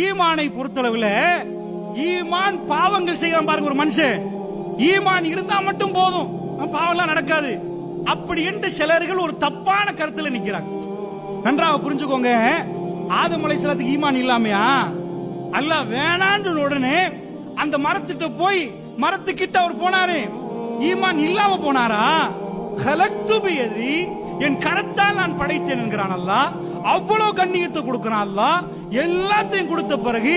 ஈமானை பொறுத்தளவுல ஈமான் பாவங்கள் செய்யறான் பாருங்க ஒரு மனுஷன். ஈமான் இருந்தா மட்டும் போதும். பாவம்லாம் நடக்காது. அப்படி என்று சிலர்கள் ஒரு தப்பான கருத்துல நிக்கிறாங்க. நன்றாக புரிஞ்சுக்கோங்க. ஆதம் அலைஹிஸ்ஸலாத்துக்கு ஈமான் இல்லாமையா? அல்ல வேணான்னு உடனே அந்த மரத்திட்ட போய் மரத்துக்கிட்ட அவர் போனாரு. ஈமான் இல்லாம போனாரா? கலக்துபியதி என் கரத்தால் நான் படைத்தேன் என்கிறான் அல்லாஹ். அவ்வளவு கண்ணியத்தை கொடுக்கிறான் அல்லாஹ். எல்லாத்தையும் கொடுத்த பிறகு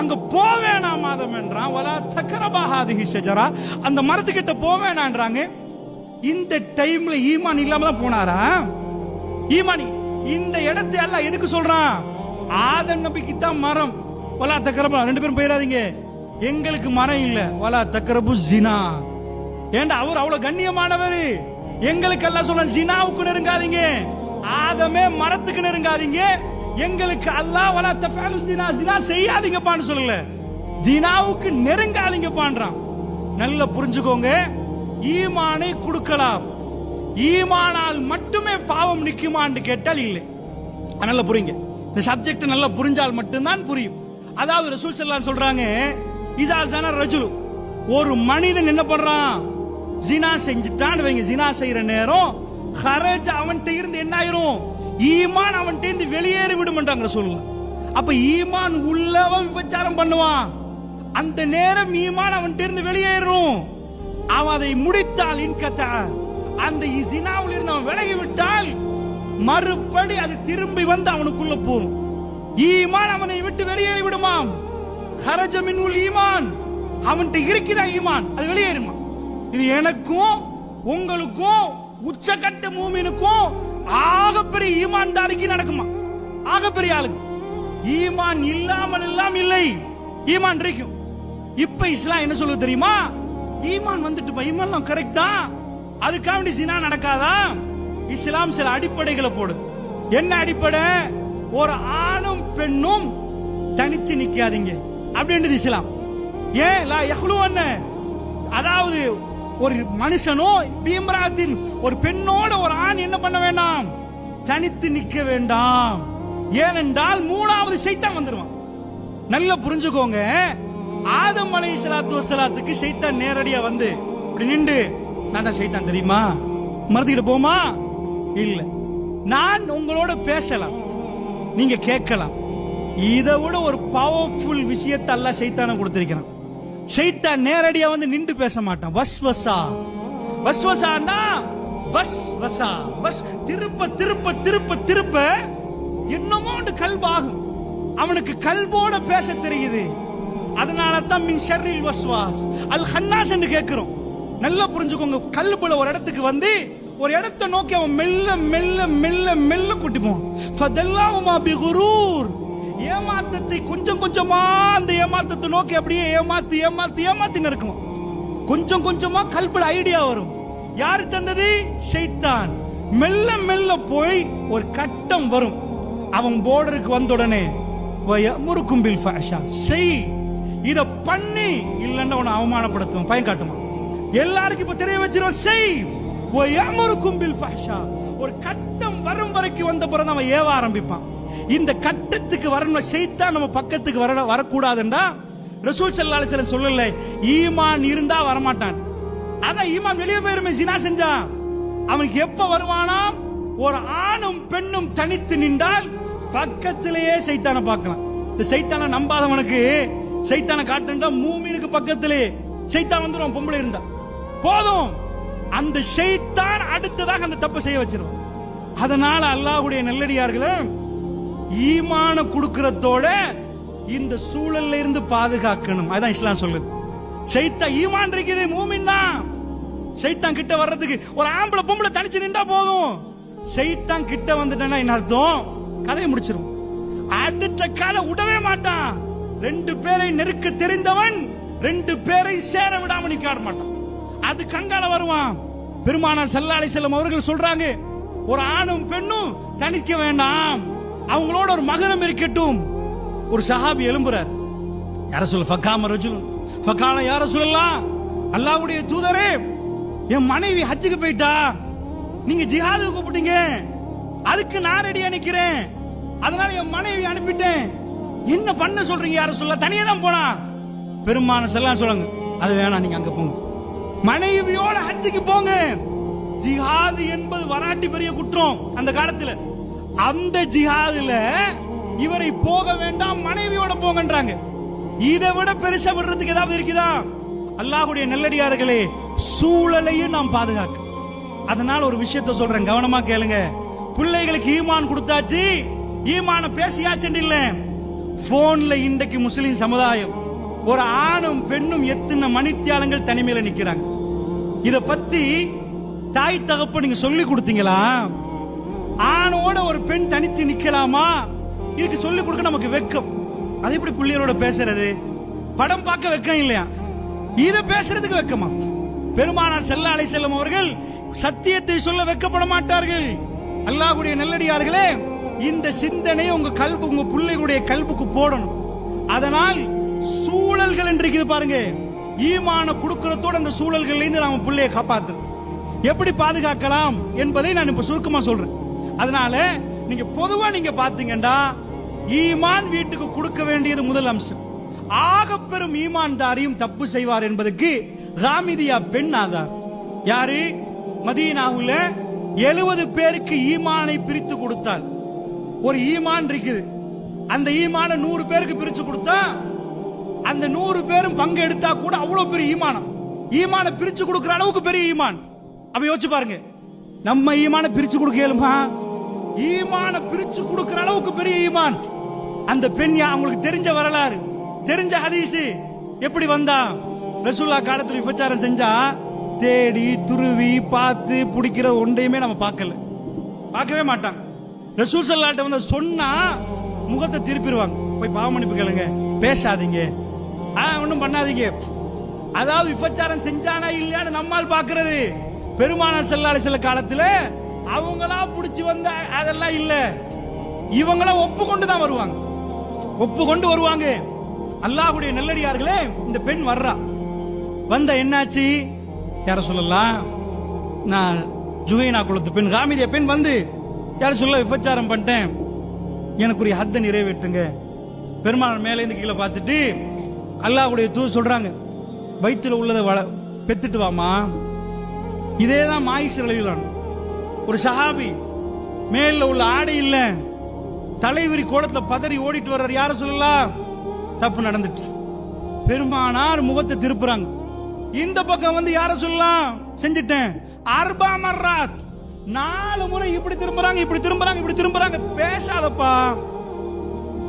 அங்க போவேணா மாதம் என்றான். வலா சக்கரபாகாதிகி ஷஜரா. அந்த மரத்துக்கிட்ட போவேணான்றாங்க. இந்த டைம்ல ஈமான் இல்லாம தான் போனாரா? ஈமானி இந்த இடத்தை எல்லாம் எதுக்கு சொல்றான்? ஆதம் நபிக்கு தான் மரம். வலா தக்கரபா ரெண்டு பேரும் போயிடாதீங்க. எங்களுக்கு மரம் இல்ல. வலா தக்கரபு ஜினா ஏண்டா அவர் அவ்வளவு கண்ணியமானவர். எங்களுக்கு எல்லாம் சொல்ல ஜினாவுக்கு நெருங்காதீங்க. ஆதமே மரத்துக்கு நெருங்காதீங்க. எங்களுக்கு அல்லாஹ் வலா தஃபாலு ஜினா ஜினா செய்யாதீங்கப்பான்னு சொல்லல ஜினாவுக்கு நெருங்காதீங்கப்பான்றான். நல்லா புரிஞ்சுக்கோங்க. ஈமானை கொடுக்கலாம். ஈமானால் மட்டுமே பாவம் நிக்குமான்னு கேட்டால் இல்லை. நல்லா புரியுங்க. இந்த சப்ஜெக்ட் நல்லா புரிஞ்சால் மட்டும்தான் புரியும். அதாவது ரசூல் ஸல்லல்லாஹு சொல்றாங்க இதா ஜன ரஜுலு. ஒரு மனிதன் என்ன பண்றான்? ஜினா செஞ்சுட்டான்னு வைங்க. ஜினா செய்யற நேரம் ஹரஜ் அவன்கிட்ட இருந்து என்ன ஆயிரும்? ஈமான் அவன்கிட்ட இருந்து வெளியேறி விடுமன்றாங்க சொல்லலாம் அப்ப ஈமான் உள்ளவன் விபச்சாரம் பண்ணுவான். அந்த நேரம் ஈமான் அவன்கிட்ட இருந்து வெளியேறும். அவன் அதை முடித்தால் இன்கத்தா. அந்த இசினாவில் இருந்து அவன் விலகி விட்டால் மறுபடி அது திரும்பி வந்து அவனுக்குள்ள போகும். ஈமான் அவனை விட்டு வெளியேறி விடுமாம். ஹரஜமின் உள் ஈமான். அவன்கிட்ட இருக்குதா ஈமான்? அது வெளியேறுமா? இது எனக்கும் உங்களுக்கும் உச்சக்கட்ட மூமினுக்கும் ஆகப்பெரிய ஈமான் தாரிக்கு நடக்குமா? ஆகப்பெரிய ஆளுக்கு. ஈமான் இல்லாமல் எல்லாம் இல்லை. ஈமான் இருக்கும் இப்ப இஸ்லாம் என்ன சொல்லுது தெரியுமா? ஈமான் வந்துட்டு ஈமான் கரெக்ட் தான். அதுக்காக வேண்டி சினா நடக்காதா? இஸ்லாம் சில அடிப்படைகளை போடுது. என்ன அடிப்படை? ஒரு ஆணும் பெண்ணும் தனிச்சு நிக்காதீங்க. அப்படின்றது இஸ்லாம்? ஏன்? லா யஹ்லுவன்ன அதாவது ஒரு மனுஷனோ பீம்ராத்தின் ஒரு பெண்ணோட ஒரு ஆண் என்ன பண்ண வேண்டாம்? தனித்து நிக்க வேண்டாம். ஏனென்றால் மூணாவது சைத்தான் வந்துருவான். நல்லா புரிஞ்சுக்கோங்க. ஆதம் அலை சலாத்து வசலாத்துக்கு சைத்தான் நேரடியா வந்து இப்படி நின்று நான் தான் சைத்தான் தெரியுமா? மறந்துக்கிட்டு போமா? இல்ல. நான் உங்களோட பேசலாம். நீங்க கேட்கலாம். இதை விட ஒரு பவர்ஃபுல் விஷயத்தை எல்லாம் சைத்தானம் கொடுத்திருக்கிறான். செய்தா நேரடியா வந்து நின்று பேச மாட்டான். வஸ்வசா வஸ்வசான்னா வஸ் வசா வஸ் திருப்ப திருப்ப திருப்ப திருப்ப என்னமோ ஒன்று கல்பாகும். அவனுக்கு கல்போட பேச தெரியுது. அதனால தான் மின் ஷர்ரில் வஸ்வாஸ் அல் ஹன்னாஸ் என்று கேட்கிறோம். நல்லா புரிஞ்சுக்கோங்க. கல்புல ஒரு இடத்துக்கு வந்து ஒரு இடத்தை நோக்கி அவன் மெல்ல மெல்ல மெல்ல மெல்ல கூட்டிப்போம் ஃபதல்லாஹுமா பிகுரூர் ஏமாத்தத்தை கொஞ்சம் கொஞ்சமா அந்த ஏமாத்தத்தை நோக்கி அப்படியே ஏமாத்தி ஏமாத்தி ஏமாத்தி இருக்கும் கொஞ்சம் கொஞ்சமா கல்புல ஐடியா வரும். யாரு தந்தது? ஷைத்தான். மெல்ல மெல்ல போய் ஒரு கட்டம் வரும். அவன் போர்டருக்கு வந்த உடனே முறுக்கும் பில் ஃபேஷா செய். இத பண்ணி இல்லைன்னா உன்னை அவமானப்படுத்துவான். பயன் காட்டுவான் எல்லாருக்கும் இப்ப தெரிய வச்சிருவான் செய். முறுக்கும் பில் ஃபேஷா ஒரு கட்டம் வரும் வரைக்கும் வந்த பிறகு நம்ம ஏவ ஆரம்பிப்பான். இந்த கட்டத்துக்கு வரணும் செய்தான் நம்ம பக்கத்துக்கு வர வரக்கூடாதுண்டா ரசூல் ஸல்லல்லாஹு அலைஹி சொல்லல ஈமான் இருந்தா வரமாட்டான். அதான் ஈமான் வெளியே போயிருமே ஜினா செஞ்சான் அவனுக்கு எப்ப வருவானா? ஒரு ஆணும் பெண்ணும் தனித்து நின்றால் பக்கத்திலேயே சைத்தான பார்க்கலாம். இந்த சைத்தான நம்பாதவனுக்கு சைத்தான காட்டுண்டா மூமினுக்கு பக்கத்திலே. சைத்தான் வந்துடும் பொம்பளை இருந்தா. போதும். அந்த சைத்தான் அடுத்ததாக அந்த தப்பு செய்ய வச்சிருவான் அதனால அல்லாஹுடைய நல்லடியார்களே ஈமான குடுக்கறதோட இந்த சூழல்ல இருந்து பாதுகாக்கணும். அதான் இஸ்லாம் சொல்லுது. சைத்தா ஈமான் இருக்குது மூமின் தான். சைத்தான் கிட்ட வர்றதுக்கு ஒரு ஆம்பளை பொம்பளை தனிச்சு நின்றா போதும். சைத்தான் கிட்ட வந்துட்டேன்னா என்ன அர்த்தம்? கதையை முடிச்சிரும். அடுத்த கதை விடவே மாட்டான். ரெண்டு பேரை நெருக்க தெரிந்தவன் ரெண்டு பேரை சேர விடாம நிக்காட மாட்டான். அது கங்கால வருவான். பெருமானார் ஸல்லல்லாஹு செல்லும் அவர்கள் சொல்றாங்க ஒரு ஆணும் பெண்ணும் தனிக்க வேண்டாம். அவங்களோட ஒரு மகனம் இருக்கட்டும். ஒரு சஹாபி எழும்புறார். யார சொல்ல ஃபக்காம ரஜுலும் ஃபக்கால யார சொல்லலாம் அல்லாவுடைய தூதரே என் மனைவி ஹஜ்ஜுக்கு போயிட்டா. நீங்க ஜிஹாது கூப்பிட்டீங்க. அதுக்கு நான் ரெடியா நிக்கிறேன். அதனால என் மனைவி அனுப்பிட்டேன். என்ன பண்ண சொல்றீங்க யார சொல்ல? தனியே தான் போனா. பெருமான செல்லாம் சொல்லுங்க அது வேணாம் நீங்க அங்க போங்க. மனைவியோட ஹஜ்ஜுக்கு போங்க. ஜிஹாது என்பது வராட்டி பெரிய குற்றம் அந்த காலத்துல. அந்த ஜிஹாதுல இவரை போக வேண்டாம் மனைவியோட போங்கன்றாங்க. இதை விட பெருசா விடுறதுக்கு ஏதாவது இருக்குதா? அல்லாஹுடைய நல்லடியார்களே சூழலையும் நாம் பாதுகாக்க. அதனால ஒரு விஷயத்த சொல்றேன் கவனமா கேளுங்க. பிள்ளைகளுக்கு ஈமான் கொடுத்தாச்சு ஈமான பேசியாச்சுன்னு இல்ல. போன்ல இன்றைக்கு முஸ்லிம் சமுதாயம் ஒரு ஆணும் பெண்ணும் எத்தனை மணித்தியாலங்கள் தனிமையில நிக்கிறாங்க. இத பத்தி தாய் தகப்ப நீங்க சொல்லி கொடுத்தீங்களா? ஆணோட ஒரு பெண் தனிச்சு நிக்கலாமா? இதுக்கு சொல்லி கொடுக்க நமக்கு வெக்கம். அது எப்படி பிள்ளைகளோட பேசுறது? படம் பார்க்க வெக்கம் இல்லையா? இத பேசுறதுக்கு வெக்கமா? பெருமானார் செல்ல அலை செல்லும் அவர்கள் சத்தியத்தை சொல்ல வெக்கப்பட மாட்டார்கள். அல்லாஹ்வுடைய நல்லடியார்களே இந்த சிந்தனை உங்க கல்பு உங்க பிள்ளைகளுடைய கல்புக்கு போடணும். அதனால் சூழல்கள் இன்றைக்கு பாருங்க ஈமான கொடுக்கறதோட அந்த சூழல்கள்ல இருந்து நாம பிள்ளையை காப்பாத்தணும். எப்படி பாதுகாக்கலாம் என்பதை நான் இப்ப சுருக்கமா சொல்றேன். அதனால நீங்க பொதுவா நீங்க பாத்தீங்கன்னா ஈமான் வீட்டுக்கு கொடுக்க வேண்டியது முதல் அம்சம். ஆக பெரும் ஈமான்தாரியும் தப்பு செய்வார் என்பதற்கு ராமிதியா பெண் ஆதார். யாரு? மதீனாவுல எழுபது பேருக்கு ஈமானை பிரித்து கொடுத்தால் ஒரு ஈமான் இருக்குது. அந்த ஈமான நூறு பேருக்கு பிரிச்சு கொடுத்தா அந்த நூறு பேரும் பங்கு எடுத்தா கூட அவ்வளவு பெரிய ஈமானம். ஈமான பிரிச்சு கொடுக்கிற அளவுக்கு பெரிய ஈமான். அப்ப யோசிச்சு பாருங்க. நம்ம ஈமான பிரிச்சு கொடுக்க இயலுமா ஈமான பிரிச்சு கொடுக்கிற அளவுக்கு பெரிய ஈமான். அந்த பெண் அவங்களுக்கு தெரிஞ்ச வரலாறு. தெரிஞ்ச ஹதீஸ். எப்படி வந்தா? ரசூல்லா காலத்துல விபச்சாரம் செஞ்சா தேடி துருவி பார்த்து பிடிக்கிற ஒன்றையுமே நம்ம பார்க்கல. பார்க்கவே மாட்டாங்க. ரசூல் சல்லாட்ட வந்து சொன்னா முகத்தை திருப்பிடுவாங்க. போய் பாவமணிப்பு கேளுங்க பேசாதீங்க. ஆ ஒன்றும் பண்ணாதீங்க. அதாவது விபச்சாரம் செஞ்சானா இல்லையான்னு நம்மால் பார்க்கறது. பெருமானார் செல்லாலை சில காலத்துல அவங்களா புடிச்சு வந்த அதெல்லாம் இல்ல. இவங்களாம் ஒப்புக்கொண்டு தான் வருவாங்க. ஒப்புக்கொண்டு வருவாங்க. அல்லாஹுடைய நல்லடியார்களே இந்த பெண் வர்றா. வந்த என்னாச்சு? யார சொல்லலாம் நான் ஜுவைனா குலத்து பெண் காமிதிய பெண் வந்து யார சொல்ல விபச்சாரம் பண்ணிட்டேன். எனக்குரிய ஹத்தை நிறைவேற்றுங்க. பெருமாள் மேலேருந்து கீழே பார்த்துட்டு அல்லாஹுடைய தூ சொல்றாங்க வயிற்றுல உள்ளதை வள பெத்துட்டு வாமா இதே தான் மாயிஸ் எழுதிலான் ஒரு சஹாபி மேல உள்ள ஆடை இல்ல. தலைவிரி கோலத்துல பதறி ஓடிட்டு வர்றார். யார சொல்லலாம் தப்பு நடந்துட்டு. பெருமானார் முகத்தை திருப்புறாங்க. இந்த பக்கம் வந்து யார சொல்லலாம் செஞ்சிட்டேன். அர்பா மர்ராத். நாலு முறை இப்படி திரும்புறாங்க இப்படி திரும்புறாங்க இப்படி திரும்புறாங்க. பேசாதப்பா.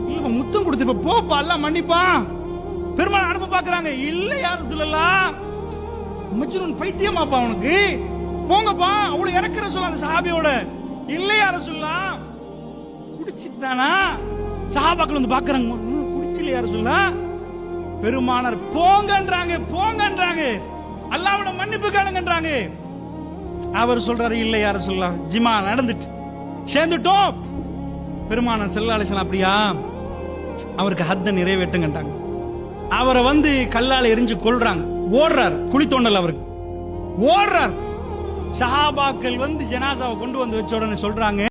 இல்ல முத்தம் கொடுத்து போப்பா எல்லாம் மன்னிப்பா. பெருமாள் அனுப்ப பாக்குறாங்க. இல்ல யாரும் சொல்லலாம் மஜ்னூன் பைத்தியமாப்பா அவனுக்கு. போங்கப்பா அவ்வளவு இறக்குற சொல்ல அந்த சஹாபியோட. இல்லையா ரசுல்லா சொல்லலாம் குடிச்சிட்டு தானா சஹாபாக்கள் வந்து பாக்குறாங்க. குடிச்சில்லையா ரசுல்லா பெருமானர் போங்கன்றாங்க போங்கன்றாங்க. அல்லாவோட மன்னிப்பு கேளுங்கன்றாங்க. அவர் சொல்றாரு இல்லையா யார சொல்லலாம் ஜிமா நடந்துட்டு. சேர்ந்துட்டோம். பெருமானார் செல்லாலேசன் அப்படியா? அவருக்கு ஹத்த நிறைவேற்றுங்கன்றாங்க. அவரை வந்து கல்லால் எரிஞ்சு கொள்றாங்க ஓடுறார். குழி தோண்டல் அவருக்கு. ஓடுறார். சஹாபாக்கள் வந்து ஜனாசாவை கொண்டு வந்து வச்ச உடனே சொல்றாங்க